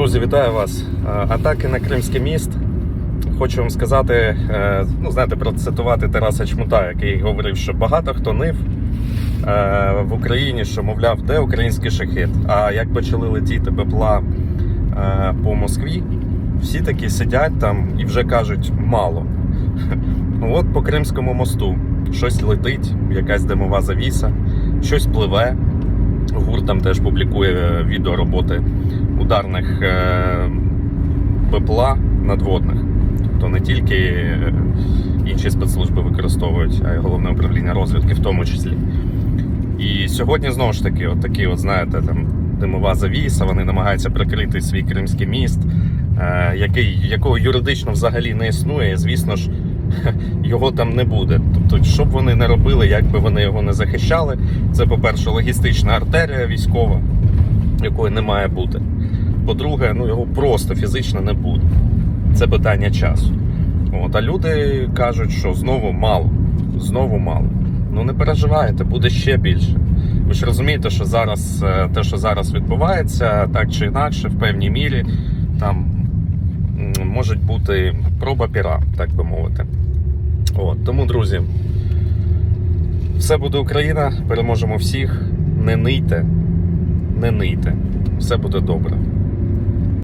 Друзі, вітаю вас. Е, Атаки на Кримський міст. Хочу вам сказати, е, ну знаєте, процитувати Тараса Чмута, який говорив, що багато хто нив е, в Україні, що мовляв, де український шахет. А як почали летіти бепла по Москві, всі такі сидять там і вже кажуть мало. Ну, От по Кримському мосту щось летить, якась димова завіса, щось пливе. ГУР там теж публікує відео роботи ударних е, БПЛА надводних. Тобто не тільки е, інші спецслужби використовують, а й головне управління розвідки в тому числі. І сьогодні знову ж таки, от такі, от, знаєте, там димова завіса, вони намагаються прикрити свій Кримський міст, е, який, якого юридично взагалі не існує. І, звісно ж, його там не буде. Тобто, що б вони не робили, як би вони його не захищали, це, по-перше, логістична артерія військова, якої не має бути. По-друге, ну його просто фізично не буде. Це питання часу. От, а люди кажуть, що знову мало. Знову мало. Ну не переживайте, буде ще більше. Ви ж розумієте, що зараз е, те, що зараз відбувається, так чи інакше, в певній мірі там можуть бути проба піра, так би мовити. От, тому, друзі, все буде Україна, переможемо всіх. Не нийте, не нийте. Все буде добре.